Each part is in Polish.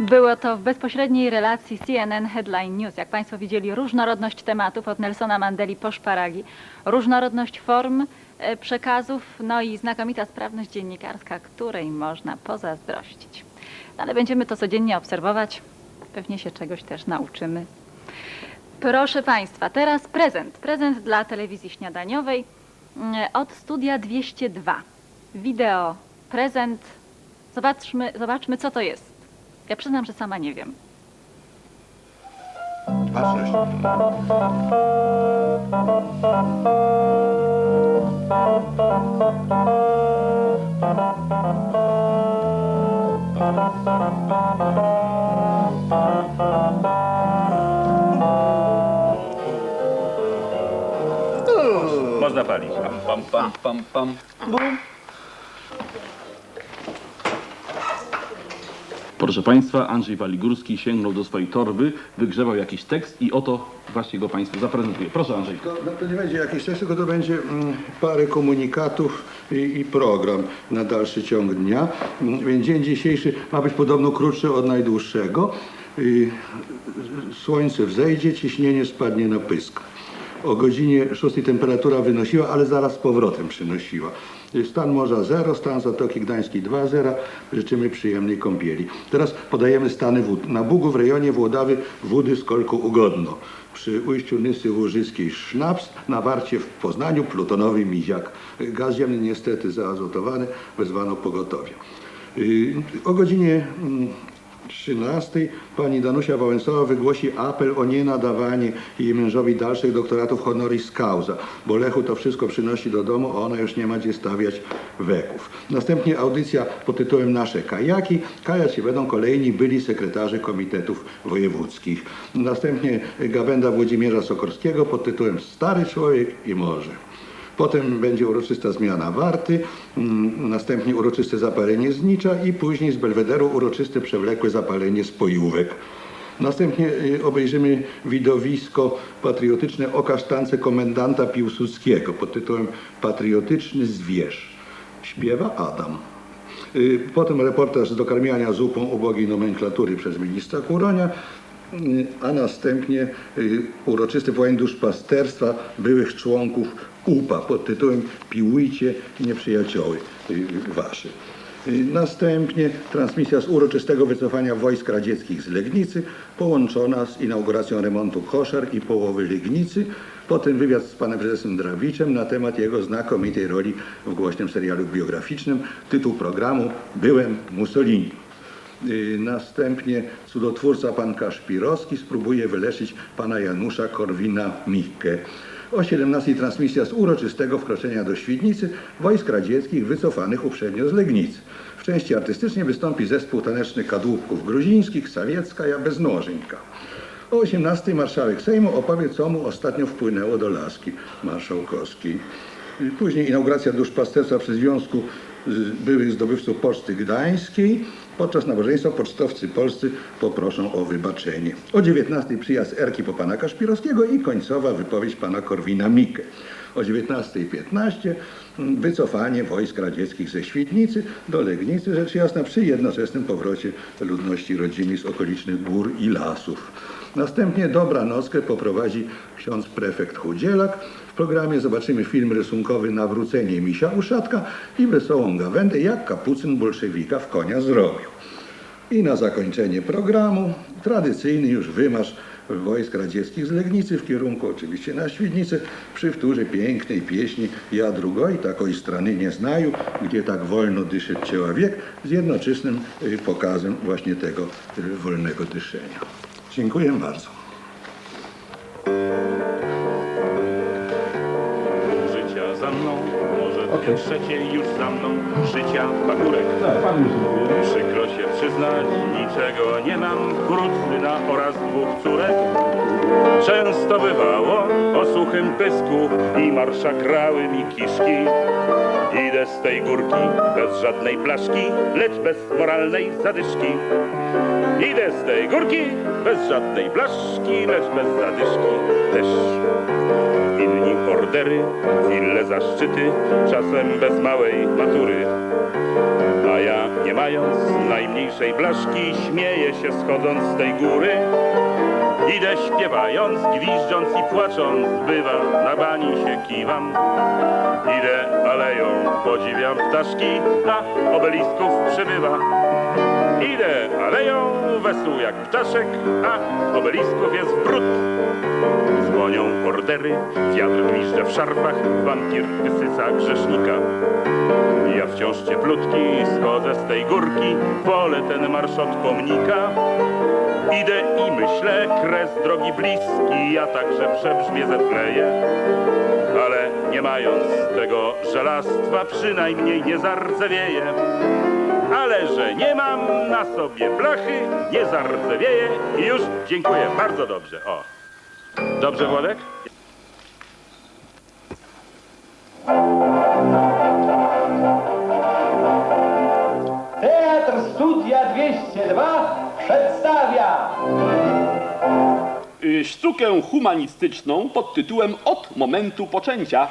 Było to w bezpośredniej relacji CNN Headline News. Jak Państwo widzieli, różnorodność tematów od Nelsona Mandeli po szparagi, różnorodność form e, przekazów, no i znakomita sprawność dziennikarska, której można pozazdrościć. No, ale będziemy to codziennie obserwować, pewnie się czegoś też nauczymy. Proszę Państwa, teraz prezent. Prezent dla telewizji śniadaniowej mm, od studia 202. Wideo, prezent. Zobaczmy, zobaczmy co to jest. Ja przyznam, że sama nie wiem. Patrzeć. Można palić. Pam, pam, pam, pam. Proszę Państwa, Andrzej Waligórski sięgnął do swojej torby, wygrzewał jakiś tekst i oto właśnie go Państwu zaprezentuję. Proszę Andrzej. To, no, to nie będzie jakiś tekst, tylko to będzie mm, parę komunikatów i, i program na dalszy ciąg dnia. Mm, Więc dzień dzisiejszy ma być podobno krótszy od najdłuższego. Słońce wzejdzie, ciśnienie spadnie na pysk. O godzinie 6 temperatura wynosiła, ale zaraz z powrotem przynosiła. Stan morza 0, stan Zatoki Gdańskiej 2,0. Życzymy przyjemnej kąpieli. Teraz podajemy stany wód. Na Bugu w rejonie Włodawy wody z kolku ugodno. Przy ujściu Nysy Łużyskiej sznaps, na Warcie w Poznaniu plutonowy miziak. Gaz ziemny niestety zaazotowany, wezwano pogotowie. Y, O godzinie mm, 13 pani Danusia Wałęsowa wygłosi apel o nienadawanie jej mężowi dalszych doktoratów honoris causa, bo Lechu to wszystko przynosi do domu, a ona już nie ma gdzie stawiać weków. Następnie audycja pod tytułem Nasze kajaki. Kajać się będą kolejni byli sekretarze komitetów wojewódzkich. Następnie gawenda Włodzimierza Sokorskiego pod tytułem Stary człowiek i morze. Potem będzie uroczysta zmiana warty, mm, następnie uroczyste zapalenie znicza i później z belwederu uroczyste przewlekłe zapalenie spojówek. Następnie y, obejrzymy widowisko patriotyczne o kasztance komendanta Piłsudskiego pod tytułem Patriotyczny zwierz. Śpiewa Adam. Y, Potem reportaż z dokarmiania zupą ubogiej nomenklatury przez ministra Kuronia, a następnie y, uroczysty wojen duszpasterstwa byłych członków UPA pod tytułem Piłujcie nieprzyjacioły y, waszy. Następnie transmisja z uroczystego wycofania wojsk radzieckich z Legnicy, połączona z inauguracją remontu koszar i połowy Legnicy. Potem wywiad z panem prezesem Drawiczem na temat jego znakomitej roli w głośnym serialu biograficznym. Tytuł programu Byłem Mussolini. Y, Następnie cudotwórca pan Kaszpirowski spróbuje wyleczyć pana Janusza Korwina-Mikke. O 17 transmisja z uroczystego wkroczenia do Świdnicy wojsk radzieckich wycofanych uprzednio z Legnicy. W części artystycznej wystąpi zespół taneczny kadłubków gruzińskich Sawiecka ja Beznożynka. O 18 marszałek Sejmu opowie, co mu ostatnio wpłynęło do laski marszałkowskiej. Później inauguracja duszpasterstwa przy Związku Byłych Zdobywców Poczty Gdańskiej. Podczas nabożeństwa pocztowcy polscy poproszą o wybaczenie. O 19 przyjazd Erki po pana Kaszpirowskiego i końcowa wypowiedź pana Korwina-Mikke. O 19.15 wycofanie wojsk radzieckich ze Świdnicy do Legnicy, rzecz jasna, przy jednoczesnym powrocie ludności rodzimej z okolicznych gór i lasów. Następnie dobranockę poprowadzi ksiądz prefekt Chudzielak. W programie zobaczymy film rysunkowy Nawrócenie misia uszatka i wesołą gawędę, jak kapucyn bolszewika w konia zrobił. I na zakończenie programu tradycyjny już wymarsz wojsk radzieckich z Legnicy w kierunku oczywiście na Świdnicę przy wtórze pięknej pieśni Ja drugoj takoj strony nie znaju, gdzie tak wolno dyszy człowiek z jednoczesnym y, pokazem właśnie tego y, wolnego dyszenia. Dziękuję bardzo. Za mną, może dwie trzecie już za mną, życia pagórek. Tak, Pan już mówił. Przykro się przyznać, niczego nie mam, wrót syna oraz dwóch córek. Często bywało o suchym pysku i marsza krały mi kiszki. Idę z tej górki bez żadnej blaszki, lecz bez moralnej zadyszki. Idę z tej górki bez żadnej blaszki, lecz bez zadyszki też. Inni ordery, ille zaszczyty, czasem bez małej matury. A ja, nie mając najmniej najmniejszej blaszki śmieje się schodząc z tej góry. Idę śpiewając, gwiżdżąc i płacząc, bywa, na bani się kiwam. Idę aleją, podziwiam ptaszki, a obelisków przybywa. Idę aleją, wesół jak ptaszek, a obelisków jest brud. Dzwonią ordery, wiatr gwizdże w szarfach, wampir wysyca grzesznika. Ja wciąż cieplutki schodzę z tej górki, wolę ten marsz od pomnika. Idę i myślę, kres drogi bliski, ja także przebrzmię zetleję. Ale nie mając tego żelastwa, przynajmniej nie zardzewieję. Ale że nie mam na sobie blachy, nie zardzewieję i już dziękuję, bardzo dobrze. O. Dobrze, Włodek? Teatr Studia 202 przedstawia y, sztukę humanistyczną pod tytułem Od momentu poczęcia.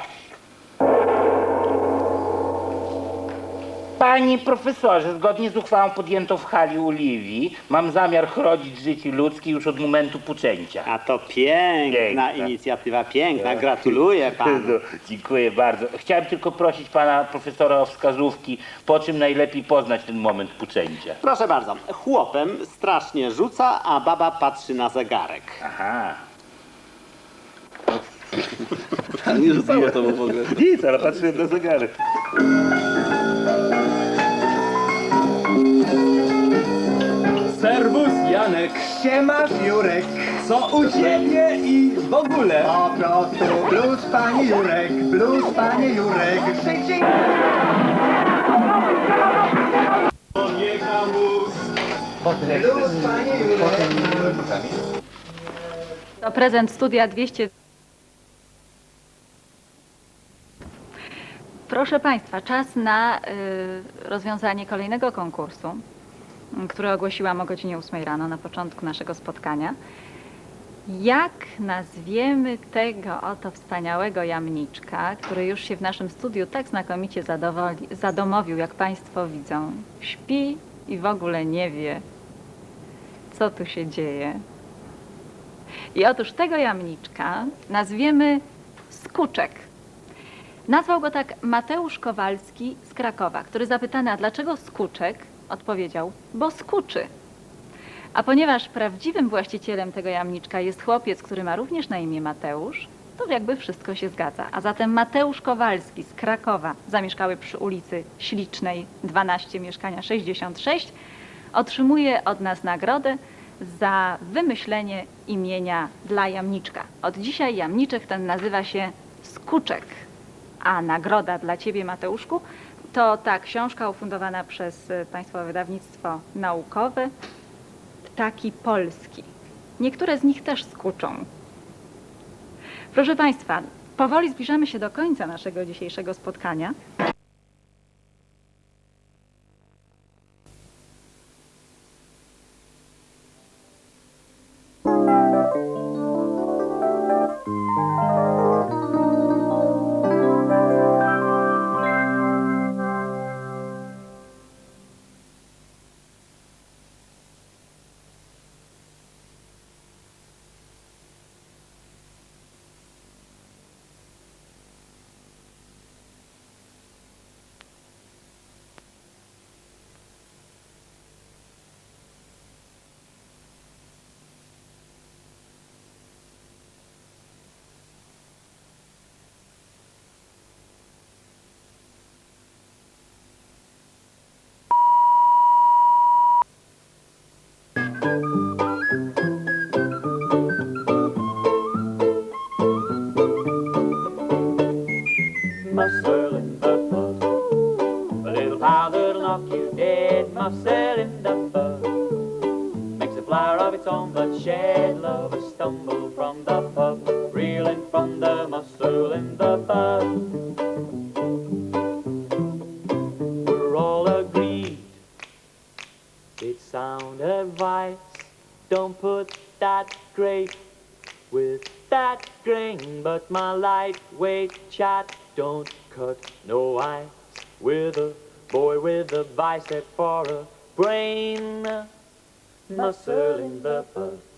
Panie profesorze, zgodnie z uchwałą podjętą w hali Oliwii, mam zamiar chronić życie ludzkie już od momentu poczęcia. A to piękna Piękna. inicjatywa, piękna, gratuluję panu. No, dziękuję bardzo. Chciałem tylko prosić pana profesora o wskazówki, po czym najlepiej poznać ten moment poczęcia. Proszę bardzo, chłopem strasznie rzuca, a baba patrzy na zegarek. Aha. Nie rzucało to w ogóle. Nic, ale patrzyłem na zegarek. Janek, Siema Jurek. Co u ciebie i w ogóle? Po prostu blues panie Jurek Blues panie Jurek. Życie Blues panie Jurek. To prezent studia 200. Proszę Państwa, czas na y, rozwiązanie kolejnego konkursu, m, który ogłosiłam o godzinie 8 rano na początku naszego spotkania. Jak nazwiemy tego oto wspaniałego jamniczka, który już się w naszym studiu tak znakomicie zadowoli, zadomowił, jak Państwo widzą? Śpi i w ogóle nie wie, co tu się dzieje. I otóż tego jamniczka nazwiemy Skuczek. Nazwał go tak Mateusz Kowalski z Krakowa, który zapytany, a dlaczego Skuczek, odpowiedział, bo skuczy. A ponieważ prawdziwym właścicielem tego jamniczka jest chłopiec, który ma również na imię Mateusz, to jakby wszystko się zgadza. A zatem Mateusz Kowalski z Krakowa, zamieszkały przy ulicy Ślicznej 12, mieszkania 66, otrzymuje od nas nagrodę za wymyślenie imienia dla jamniczka. Od dzisiaj jamniczek ten nazywa się Skuczek. A nagroda dla Ciebie, Mateuszku, to ta książka ufundowana przez y, Państwowe Wydawnictwo Naukowe Ptaki Polski. Niektóre z nich też skuczą. Proszę Państwa, powoli zbliżamy się do końca naszego dzisiejszego spotkania. Knock you dead. In the bud. Makes a flower of its own, but shed lovers stumble from the pub, reeling from the muscle in the bud. We're all agreed. It's sound advice. Don't put that grape with that grain, but my lightweight chat don't cut no ice with a Boy with a bicep for a brain, muscle in the butt.